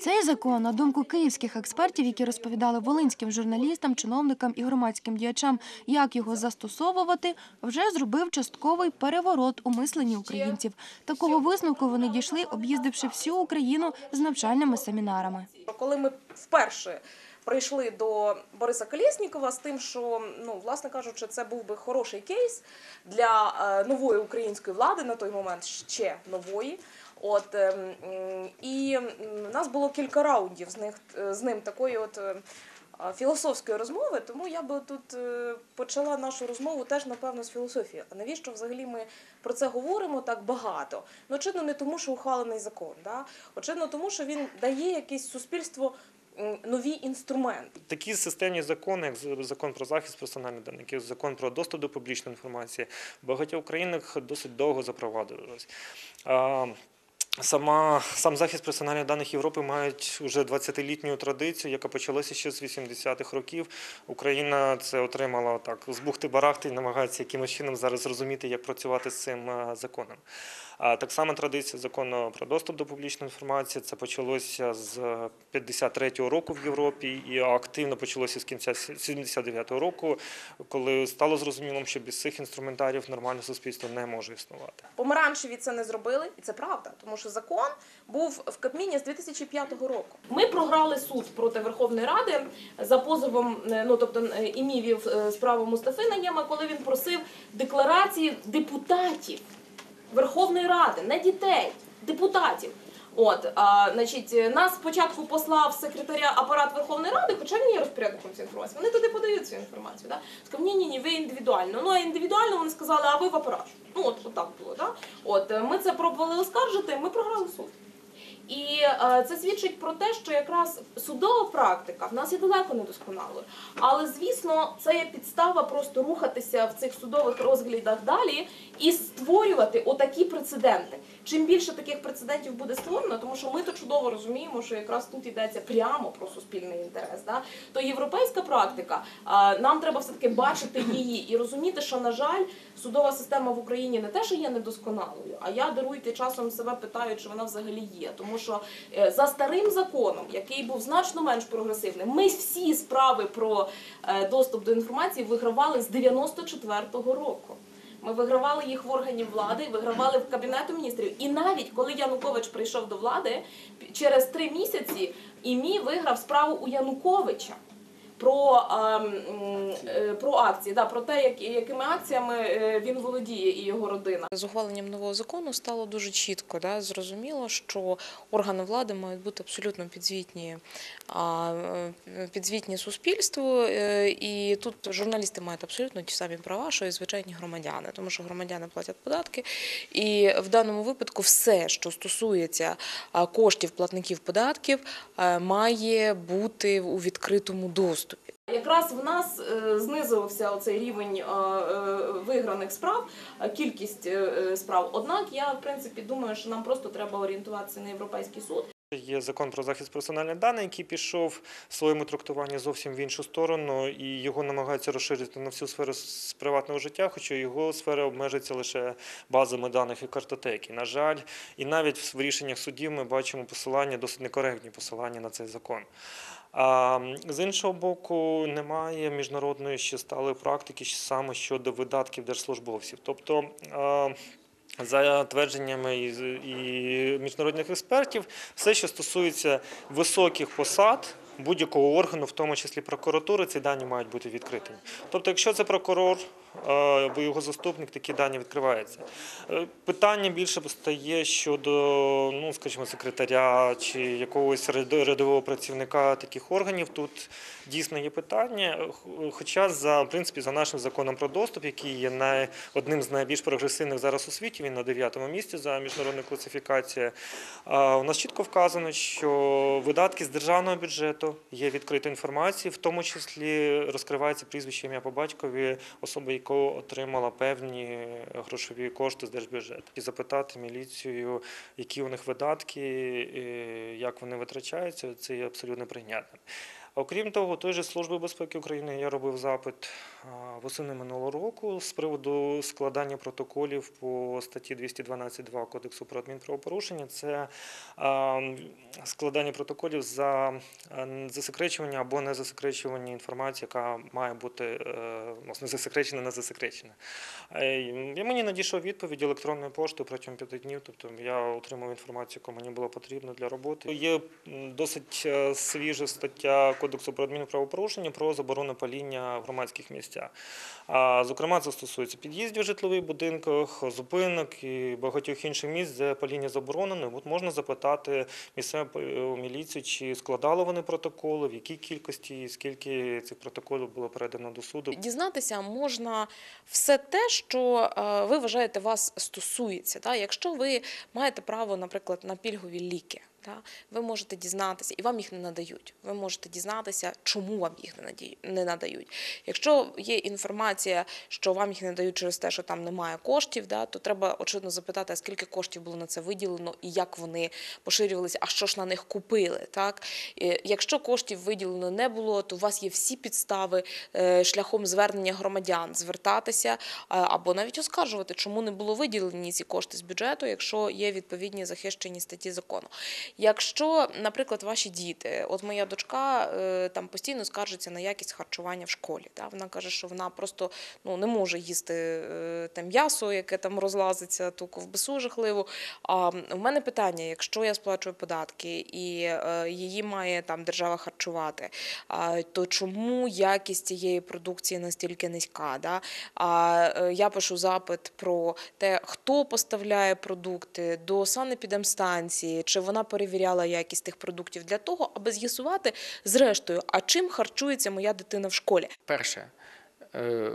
Цей закон, на думку київських експертів, які розповідали волинським журналістам, чиновникам і громадським діячам, як його застосовувати, вже зробив частковий переворот у мисленні українців. Такого висновку вони дійшли, об'їздивши всю Україну з навчальними семінарами. Коли ми вперше прийшли до Бориса Колєснікова з тим, що ну, власне кажучи, це був би хороший кейс для е, нової української влади на той момент ще нової. От ем, і у нас було кілька раундів з них е, з ним такої от. е, Філософської розмови, тому я би тут почала нашу розмову теж напевно з філософії. А навіщо взагалі ми про це говоримо так багато? Ну, очевидно, не тому, що ухвалений закон, да? очевидно, тому, що він дає якесь суспільству м, нові інструменти. Такі системні закони, як закон про захист персональних даних, закон про доступ до публічної інформації, багатьох країнах досить довго запроваджувалися. Сама сам захист персональних даних Європи мають вже 20-літню традицію, яка почалася ще з 80-х років. Україна це отримала так з бухти барахти намагається якимось чином зараз зрозуміти, як працювати з цим е, законом. А так само традиція закону про доступ до публічної інформації. Це почалося з 53-го року в Європі і активно почалося з кінця 79-го року, коли стало зрозумілим, що без цих інструментарів нормальне суспільство не може існувати. Помаранчеві це не зробили, і це правда, тому що закон був в Кабміні з 2005 року. Ми програли суд проти Верховної Ради за позовом, е, ну тобто е, імі вів е, справу Мустафи Наєма, коли він просив декларації депутатів Верховної Ради, не дітей, депутатів. От, а, значить, нас спочатку послав секретаря апарат Верховної Ради, хоча він є розпорядником цієї інформації. Вони туди подають цю інформацію. Да? Сказав, ні, ні, ні, ви індивідуально. Ну а індивідуально вони сказали, а ви в апарат. Ну от, от так було. Да? От е, ми це пробували оскаржити, ми програли суд. І е, це свідчить про те, що якраз судова практика в нас є далеко не досконалою. Але звісно, це є підстава просто рухатися в цих судових розглядах далі і створювати отакі прецеденти. Чим більше таких прецедентів буде створено, тому що ми то чудово розуміємо, що якраз тут йдеться прямо про суспільний інтерес. Да? То європейська практика, нам треба все таки бачити її і розуміти, що на жаль, судова система в Україні не те, що є недосконалою, а я даруйте часом себе питаю, чи вона взагалі є. Тому що е, за старим законом, який був значно менш прогресивним, ми всі справи про е, доступ до інформації вигравали з 94-го року. Ми вигравали їх в органів влади, вигравали в кабінету міністрів. І навіть коли Янукович прийшов до влади, через три місяці імі виграв справу у Януковича. Про, е, про акції, да, про те, як, якими акціями е, він володіє і його родина. З ухваленням нового закону стало дуже чітко, да, зрозуміло, що органи влади мають бути абсолютно підзвітні, е, підзвітні суспільству, і тут журналісти мають абсолютно ті самі права, що і звичайні громадяни, тому що громадяни платять податки, і в даному випадку все, що стосується коштів платників податків, має бути у відкритому доступі. Якраз в нас е, знизився оцей рівень е, е, виграних справ, кількість справ. Однак я в принципі думаю, що нам просто треба орієнтуватися на європейський суд. Є закон про захист персональних даних, який пішов в своєму трактуванні зовсім в іншу сторону, і його намагаються розширити на всю сферу з приватного життя, хоча його сфера обмежується лише базами даних і картотеки. На жаль, і навіть в рішеннях судів ми бачимо посилання, досить некоректні посилання на цей закон. А з іншого боку, немає міжнародної ще сталої практики саме щодо видатків держслужбовців. Тобто за твердженнями і, міжнародних експертів, все, що стосується високих посад будь-якого органу, в тому числі прокуратури, ці дані мають бути відкритими. Тобто, якщо це прокурор або його заступник, такі дані відкриваються. Е, Питання більше постає щодо, ну скажімо, секретаря чи якогось ряд- рядового працівника таких органів. Тут дійсно є питання. Хоча за в принципі за нашим законом про доступ, який є най, одним з найбільш прогресивних зараз у світі, він на дев'ятому місці за міжнародною класифікацією. У нас чітко вказано, що видатки з державного бюджету є відкрита інформація, в тому числі розкривається прізвище ім'я по батькові особи, яка отримала певні грошові кошти з держбюджету, і запитати міліцію, які у них видатки, як вони витрачаються, це є абсолютно прийнятним. Окрім того, той же Служби безпеки України я робив запит восени минулого року з приводу складання протоколів по статті 212.2 Кодексу про адмінправопорушення. Це складання протоколів за е, засекречування або не засекречування інформації, яка має бути е, власне засекречена, не засекречена. Е, і Мені надійшов відповідь електронною поштою протягом п'яти днів. Тобто я отримав інформацію, яку мені було потрібно для роботи. Є досить е, свіжа стаття Кодексу про адмінправопорушення про заборону паління в громадських місцях. А, Зокрема, це стосується під'їздів в житлових будинках, зупинок і багатьох інших місць, де паління заборонено. От можна запитати місцеву е, міліцію, чи складали вони протоколи, в якій кількості, скільки цих протоколів було передано до суду. Дізнатися можна все те, що е, ви вважаєте вас стосується. Якщо ви маєте право, наприклад, на пільгові ліки. Да? Ви можете дізнатися, і вам їх не надають. Ви можете дізнатися, чому вам їх не надають. Якщо є інформація, що вам їх не дають через те, що там немає коштів, да, то треба очевидно запитати, скільки коштів було на це виділено і як вони поширювалися, а що ж на них купили. Так? Якщо коштів виділено не було, то у вас є всі підстави е, шляхом звернення громадян звертатися або навіть оскаржувати, чому не було виділені ці кошти з бюджету, якщо є відповідні захищені статті закону. Якщо, наприклад, ваші діти, от моя дочка е, там постійно скаржиться на якість харчування в школі. Та? Вона каже, що вона просто ну, не може їсти е, те м'ясо, яке там розлазиться, ту ковбасу жахливу. А в мене питання: якщо я сплачую податки і е, її має там держава харчувати, то чому якість цієї продукції настільки низька? Да? А я пишу запит про те, хто поставляє продукти до санепідемстанції, чи вона перевіряла якість тих продуктів для того, аби з'ясувати зрештою, а чим харчується моя дитина в школі. Перше, е,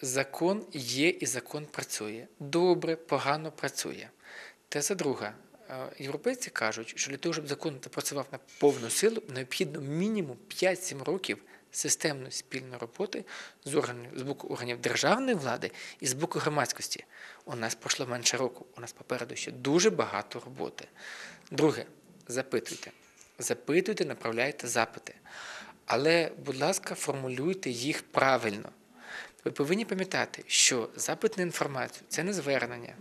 закон є і закон працює. Добре, погано працює. Теза друга. Е, Європейці кажуть, що для того, щоб закон запрацював на повну силу, необхідно мінімум 5-7 років системної спільної роботи з органів з боку органів державної влади і з боку громадськості. У нас пройшло менше року. У нас попереду ще дуже багато роботи. Друге, запитуйте. Запитуйте, направляйте запити. Але, будь ласка, формулюйте їх правильно. Ви повинні пам'ятати, що запит на інформацію це не звернення.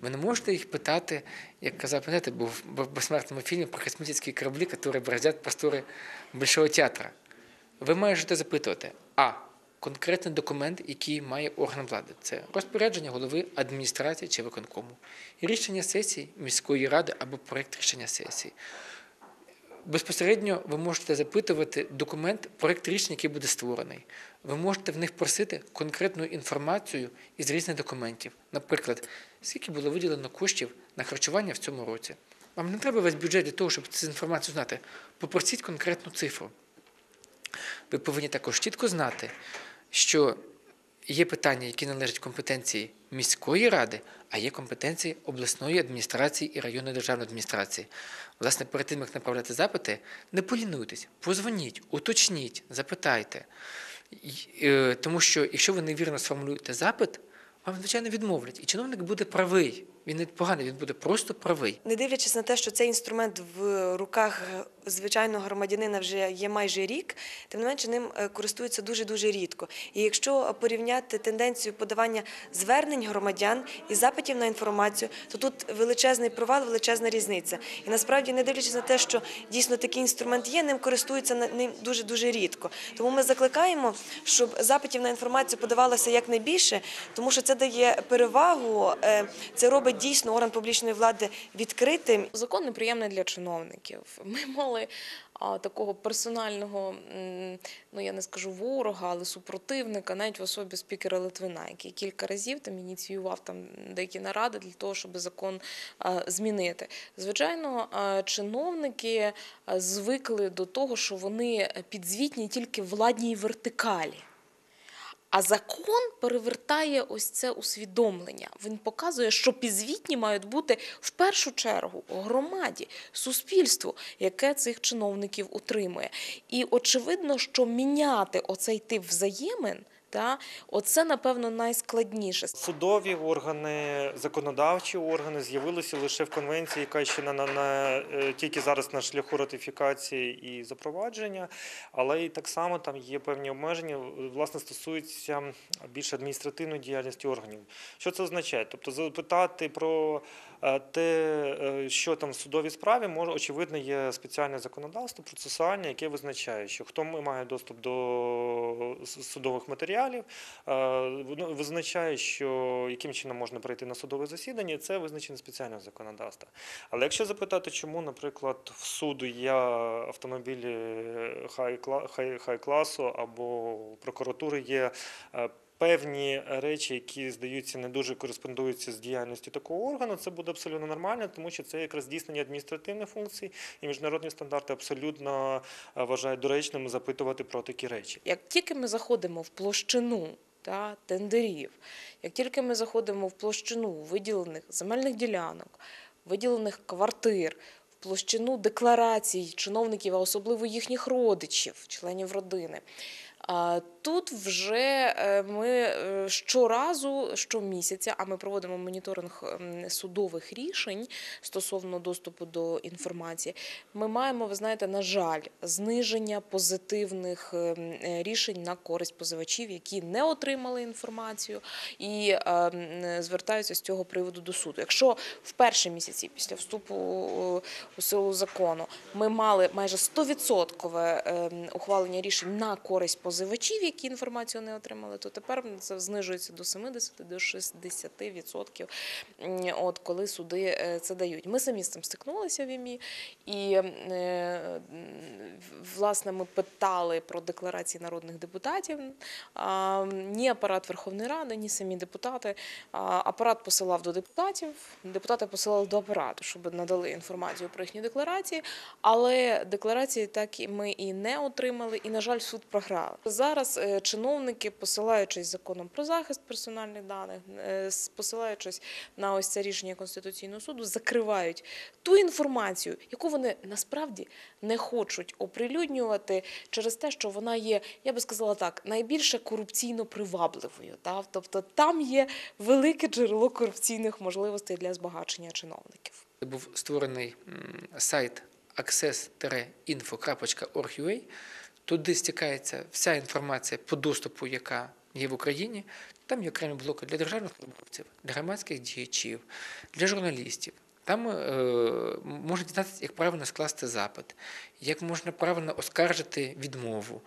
Ви не можете їх питати, як казав, пам'ятаєте, був в безсмертному фільмі про космічні кораблі, які бороздять простори Большого театра. Ви маєте запитувати, а конкретний документ, який має орган влади. Це розпорядження голови адміністрації чи виконкому, рішення сесії міської ради або проєкт рішення сесії. Безпосередньо ви можете запитувати документ, проєкт рішення, який буде створений. Ви можете в них просити конкретну інформацію із різних документів. Наприклад, скільки було виділено коштів на харчування в цьому році. Вам не треба весь бюджет для того, щоб цю інформацію знати. Попросіть конкретну цифру. Ви повинні також чітко знати, що є питання, які належать компетенції міської ради, а є компетенції обласної адміністрації і районної державної адміністрації. Власне, перед тим, як направляти запити, не полінуйтесь, позвоніть, уточніть, запитайте. Е, Тому що, якщо ви невірно сформулюєте запит, вам, звичайно, відмовлять. І чиновник буде правий. Він не поганий, він буде просто правий. Не дивлячись на те, що цей інструмент в руках звичайного громадянина вже є майже рік, тим не менше ним е, користуються дуже дуже рідко. І якщо порівняти тенденцію подавання звернень громадян і запитів на інформацію, то тут величезний провал, величезна різниця. І насправді, не дивлячись на те, що дійсно такий інструмент є, ним користуються ним дуже дуже рідко. Тому ми закликаємо, щоб запитів на інформацію подавалося якнайбільше, тому що це дає перевагу, е, це робить дійсно орган публічної влади відкритим Закон неприємний для чиновників. Ми мали такого персонального, ну я не скажу ворога, але супротивника, навіть в особі спікера Литвина, який кілька разів там ініціював там деякі наради для того, щоб закон змінити. Звичайно, чиновники звикли до того, що вони підзвітні тільки владній вертикалі. А закон перевертає ось це усвідомлення. Він показує, що підзвітні мають бути в першу чергу громаді, суспільству, яке цих чиновників утримує. І очевидно, що міняти оцей тип взаємин Та? Оце, напевно, найскладніше. Судові органи, законодавчі органи з'явилися лише в конвенції, яка ще на, на, на е, тільки зараз на шляху ратифікації і запровадження, але і так само там є певні обмеження, власне, стосуються більш адміністративної діяльності органів. Що це означає? Тобто запитати про е, те, е, що там в судовій справі, може, очевидно, є спеціальне законодавство процесуальне, яке визначає, що хто має доступ до судових матеріалів, е, воно визначає, що яким чином можна прийти на судове засідання, це визначено спеціальне законодавства. Але якщо запитати, чому, наприклад, в суду є автомобілі хай-кла- хай- хай-класу або прокуратури є е, певні речі, які здаються не дуже кореспондуються з діяльністю такого органу, це буде абсолютно нормально, тому що це якраз здійснення адміністративних функцій, і міжнародні стандарти абсолютно е, вважають доречним запитувати про такі речі. Як тільки ми заходимо в площину та, тендерів, як тільки ми заходимо в площину виділених земельних ділянок, виділених квартир, площину декларацій чиновників, а особливо їхніх родичів, членів родини. Тут вже е, ми е, щоразу, щомісяця, а ми проводимо моніторинг ем, судових рішень стосовно доступу до інформації. Ми маємо, ви знаєте, на жаль, зниження позитивних ем, е, рішень на користь позивачів, які не отримали інформацію і ем, звертаються з цього приводу до суду. Якщо в перші місяці після вступу у силу закону ми мали майже 100% ем, ухвалення рішень на користь позивачів, які інформацію не отримали, то тепер це знижується до 70 до 60%, от коли суди е, це дають. Ми самі з цим стикнулися в ІМІ, і е, власне ми питали про декларації народних депутатів. Ні апарат Верховної Ради, ні самі депутати. Апарат посилав до депутатів, депутати посилали до апарату, щоб надали інформацію про їхні декларації. Але декларації так і ми і не отримали, і, на жаль, суд програв. Зараз е, чиновники, посилаючись законом про захист персональних даних, е, посилаючись на ось це рішення Конституційного суду, закривають ту інформацію, яку вони насправді не хочуть оприлюднювати через те, що вона є, я би сказала так, найбільше корупційно привабливою. Та? Тобто там є велике джерело корупційних можливостей для збагачення чиновників. був створений сайт access-info.org.ua. Туди стікається вся інформація по доступу, яка є в Україні. Там є окремі блоки для державних службовців, для громадських діячів, для журналістів. Там е, можна дізнатися, як правильно скласти запит, як можна правильно оскаржити відмову,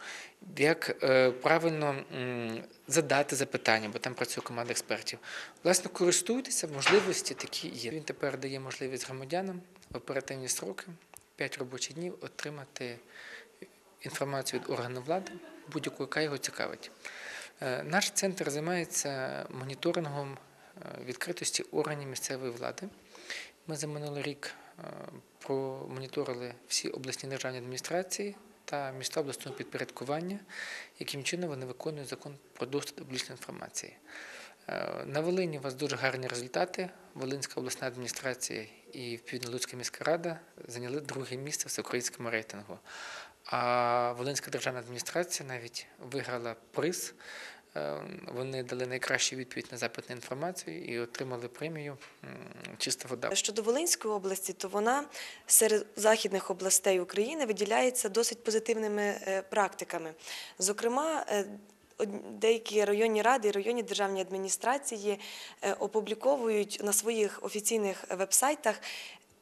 як е, правильно м, задати запитання, бо там працює команда експертів. Власне, користуйтеся, можливості такі є. Він тепер дає можливість громадянам в оперативні строки, 5 робочих днів, отримати інформацію від органу влади, будь-яку, яка його цікавить. Е, Наш центр займається моніторингом е, відкритості органів місцевої влади. Ми за минулий рік е, промоніторили всі обласні державні адміністрації та міста обласного підпорядкування, яким чином вони виконують закон про доступ до публічної інформації. На Волині у вас дуже гарні результати. Волинська обласна адміністрація і відповідно Луцька міська рада зайняли друге місце в всеукраїнському рейтингу. А Волинська державна адміністрація навіть виграла приз. Е, Вони дали найкращу відповідь на запит на інформацію і отримали премію Чиста вода. Щодо Волинської області, то вона серед західних областей України виділяється досить позитивними е, практиками. Зокрема, е, деякі районні ради і районні державні адміністрації опубліковують на своїх офіційних вебсайтах.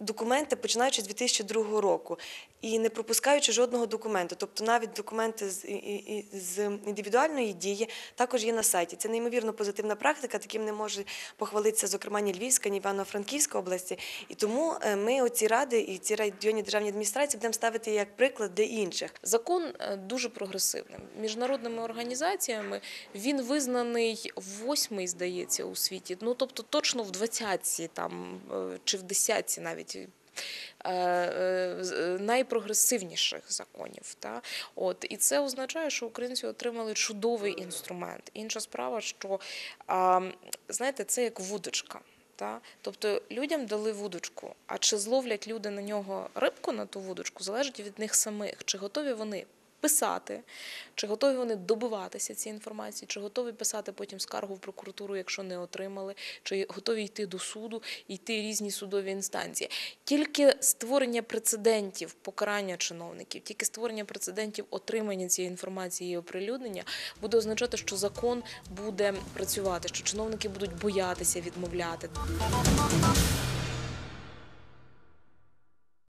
Документи починаючи з 2002 року і не пропускаючи жодного документу, тобто навіть документи з, і- і- з індивідуальної дії також є на сайті. Це неймовірно позитивна практика, таким не може похвалитися, зокрема, ні Львівська, ні Івано-Франківська області. І тому е, ми оці ради і ці районні державні адміністрації будемо ставити як приклад для інших. Закон е, дуже прогресивним. Міжнародними організаціями він визнаний восьмий, здається, у світі. Ну тобто точно в двадцятці там е, чи в десятці навіть. Е, е, е, Найпрогресивніших законів, і це означає, що українці отримали чудовий інструмент. Інша справа, що знаєте, це як вудочка. Тобто людям дали вудочку, а чи зловлять люди на нього рибку на ту вудочку, залежить від них самих, чи готові вони писати, чи готові вони добиватися цієї інформації, чи готові писати потім скаргу в прокуратуру, якщо не отримали, чи готові йти до суду, йти різні судові інстанції. Тільки створення прецедентів покарання чиновників, тільки створення прецедентів отримання цієї інформації і оприлюднення буде означати, що закон буде працювати, що чиновники будуть боятися відмовляти.